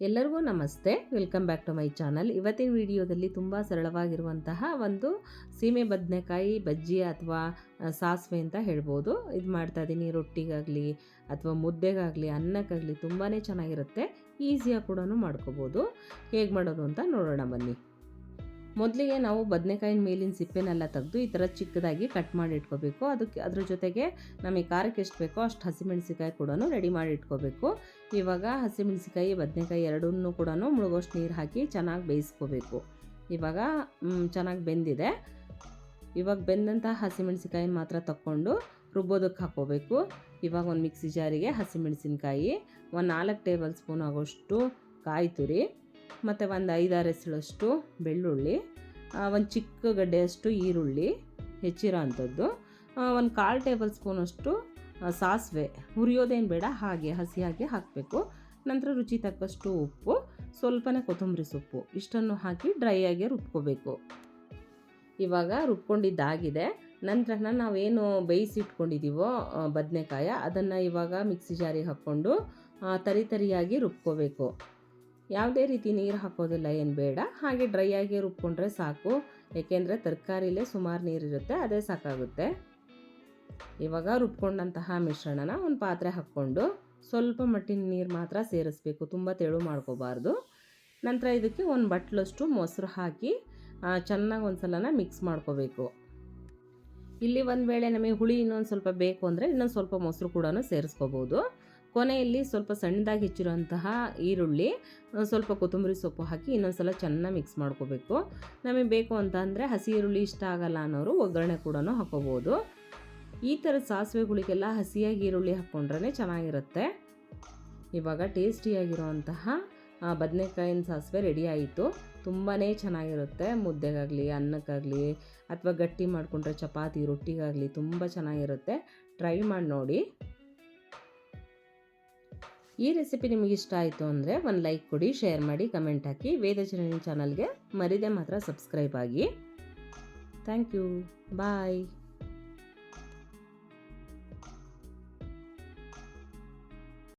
ಎಲ್ಲರಿಗೂ ನಮಸ್ತೆ. Welcome back to my channel. ಇವತ್ತಿನ ವಿಡಿಯೋದಲ್ಲಿ ತುಂಬ ಸರಳವಾಗಿರುವಂತಹ ಒಂದು ಸೀಮೆ ಬದನೆಕಾಯಿ ಬಜ್ಜಿ ಅಥವಾ ಸಾಸಿವೆ ಅಂತ ಹೇಳ್ಬೋದು. ಇದು ಮಾಡ್ತಾ ಇದ್ದೀನಿ ರೊಟ್ಟಿಗಾಗಲಿ ಅಥವಾ ಮುದ್ದೆಗಾಗಲಿ, ಅನ್ನಕ್ಕಾಗಲಿ ತುಂಬಾ ಚೆನ್ನಾಗಿರುತ್ತೆ. ಈಸಿಯಾಗಿ ಕೂಡ ಮಾಡ್ಕೋಬೋದು. ಹೇಗೆ ಮಾಡೋದು ಅಂತ ನೋಡೋಣ ಬನ್ನಿ. ಮೊದಲಿಗೆ ನಾವು ಬದನೆಕಾಯಿನ ಮೇಲಿನ ಸಿಪ್ಪೆನೆಲ್ಲ ತೆಗೆದು ಈ ಥರ ಚಿಕ್ಕದಾಗಿ ಕಟ್ ಮಾಡಿ ಇಟ್ಕೋಬೇಕು ಅದಕ್ಕೆ ಅದ್ರ ಜೊತೆಗೆ ನಮಗೆ ಖಾರಕ್ಕೆ ಎಷ್ಟು ಬೇಕೋ ಅಷ್ಟು ಹಸಿಮೆಣಸಿಕಾಯಿ ಕೂಡ ರೆಡಿ ಮಾಡಿ ಇಟ್ಕೋಬೇಕು ಇವಾಗ ಹಸಿಮೆಣಸಿಕಾಯಿ ಬದನೆಕಾಯಿ ಎರಡನ್ನೂ ಕೂಡ ಮುಳುಗೋಷ್ಟು ನೀರು ಹಾಕಿ ಚೆನ್ನಾಗಿ ಬೇಯಿಸ್ಕೋಬೇಕು. ಇವಾಗ ಚೆನ್ನಾಗಿ ಬೆಂದಿದೆ. ಇವಾಗ ಬೆಂದಂತಹ ಹಸಿಮೆಣಸಿಕಾಯಿ ಮಾತ್ರ ತಕ್ಕೊಂಡು ರುಬ್ಬೋದಕ್ಕೆ ಹಾಕ್ಕೋಬೇಕು. ಇವಾಗ ಒಂದು ಮಿಕ್ಸಿ ಜಾರಿಗೆ ಹಸಿಮೆಣಸಿನ್ಕಾಯಿ, ಒಂದು ನಾಲ್ಕು ಟೇಬಲ್ ಸ್ಪೂನ್ ಆಗೋಷ್ಟು ಕಾಯಿ ತುರಿ ಮತ್ತು ಒಂದು ಐದಾರು ಎಸಳಷ್ಟು ಬೆಳ್ಳುಳ್ಳಿ ಒಂದು ಚಿಕ್ಕ ಗಡ್ಡೆಯಷ್ಟು ಈರುಳ್ಳಿ ಹೆಚ್ಚಿರೋ ಅಂಥದ್ದು ಒಂದು ಕಾಲು ಟೇಬಲ್ ಸ್ಪೂನಷ್ಟು ಸಾಸಿವೆ. ಹುರಿಯೋದೇನು ಬೇಡ, ಹಾಗೆ ಹಸಿಯಾಗಿ ಹಾಕಬೇಕು. ನಂತರ ರುಚಿ ತಕ್ಕಷ್ಟು ಉಪ್ಪು, ಸ್ವಲ್ಪನೇ ಕೊತ್ತಂಬರಿ ಸೊಪ್ಪು. ಇಷ್ಟನ್ನು ಹಾಕಿ ಡ್ರೈ ಆಗಿ ರುಬ್ಕೋಬೇಕು. ಇವಾಗ ರುಬ್ಕೊಂಡಿದ್ದಾಗಿದೆ. ನಂತರ ನಾವೇನು ಬೇಯಿಸಿಟ್ಕೊಂಡಿದ್ದೀವೋ ಬದನೆಕಾಯ, ಅದನ್ನು ಇವಾಗ ಮಿಕ್ಸಿ ಜಾರಿಗೆ ಹಾಕ್ಕೊಂಡು ತರಿ ತರಿಯಾಗಿ ರುಬ್ಕೋಬೇಕು. ಯಾವುದೇ ರೀತಿ ನೀರು ಹಾಕೋದಿಲ್ಲ, ಏನು ಬೇಡ. ಹಾಗೆ ಡ್ರೈ ಆಗಿ ರುಬ್ಕೊಂಡ್ರೆ ಸಾಕು. ಏಕೆಂದರೆ ತರಕಾರಿಲೇ ಸುಮಾರು ನೀರಿರುತ್ತೆ ಅದೇ ಸಾಕಾಗುತ್ತೆ. ಇವಾಗ ರುಬ್ಕೊಂಡಂತಹ ಮಿಶ್ರಣನ ಒಂದು ಪಾತ್ರೆ ಹಾಕ್ಕೊಂಡು ಸ್ವಲ್ಪ ಮಟ್ಟಿನ ನೀರು ಮಾತ್ರ ಸೇರಿಸ್ಬೇಕು. ತುಂಬ ತೆಳು ಮಾಡ್ಕೋಬಾರ್ದು. ನಂತರ ಇದಕ್ಕೆ ಒಂದು ಬಟ್ಲಷ್ಟು ಮೊಸರು ಹಾಕಿ ಚೆನ್ನಾಗಿ ಒಂದು ಸಲನ ಮಿಕ್ಸ್ ಮಾಡ್ಕೋಬೇಕು. ಇಲ್ಲಿ ಒಂದು ವೇಳೆ ನಮಗೆ ಹುಳಿ ಇನ್ನೊಂದು ಸ್ವಲ್ಪ ಬೇಕು ಅಂದರೆ ಇನ್ನೊಂದು ಸ್ವಲ್ಪ ಮೊಸರು ಕೂಡ ಸೇರಿಸ್ಕೋಬೋದು. ಕೊನೆಯಲ್ಲಿ ಸ್ವಲ್ಪ ಸಣ್ಣದಾಗಿ ಹೆಚ್ಚಿರುವಂತಹ ಈರುಳ್ಳಿ ಸ್ವಲ್ಪ ಕೊತ್ತಂಬರಿ ಸೊಪ್ಪು ಹಾಕಿ ಇನ್ನೊಂದು ಸಲ ಚೆನ್ನಾಗಿ ಮಿಕ್ಸ್ ಮಾಡ್ಕೋಬೇಕು. ನಮಗೆ ಬೇಕು ಅಂತ ಅಂದರೆ ಹಸಿ ಈರುಳ್ಳಿ ಇಷ್ಟ ಆಗಲ್ಲ ಅನ್ನೋರು ಒಗ್ಗರಣೆ ಕೂಡ ಹಾಕೋಬೋದು. ಈ ಥರದ ಸಾಸಿವೆಗಳಿಗೆಲ್ಲ ಹಸಿಯಾಗಿ ಈರುಳ್ಳಿ ಹಾಕ್ಕೊಂಡ್ರೆ ಚೆನ್ನಾಗಿರುತ್ತೆ. ಇವಾಗ ಟೇಸ್ಟಿಯಾಗಿರುವಂತಹ ಬದನೆಕಾಯಿನ ಸಾಸಿವೆ ರೆಡಿ ಆಯಿತು. ತುಂಬಾ ಚೆನ್ನಾಗಿರುತ್ತೆ. ಮುದ್ದೆಗಾಗಲಿ, ಅನ್ನಕ್ಕಾಗಲಿ, ಅಥವಾ ಗಟ್ಟಿ ಮಾಡಿಕೊಂಡ್ರೆ ಚಪಾತಿ, ರೊಟ್ಟಿಗಾಗಲಿ ತುಂಬ ಚೆನ್ನಾಗಿರುತ್ತೆ. ಟ್ರೈ ಮಾಡಿ ನೋಡಿ. ಈ ರೆಸಿಪಿ ನಿಮಗೆ ಇಷ್ಟ ಆಯಿತು ಅಂದರೆ ಒಂದು ಲೈಕ್ ಕೊಡಿ ಶೇರ್ ಮಾಡಿ ಕಮೆಂಟ್ ಹಾಕಿ. ವೇದಚರಣಿ ಚಾನಲ್ಗೆ ಮರಿದೆ ಮಾತ್ರ ಸಬ್ಸ್ಕ್ರೈಬ್ ಆಗಿ. Thank you bye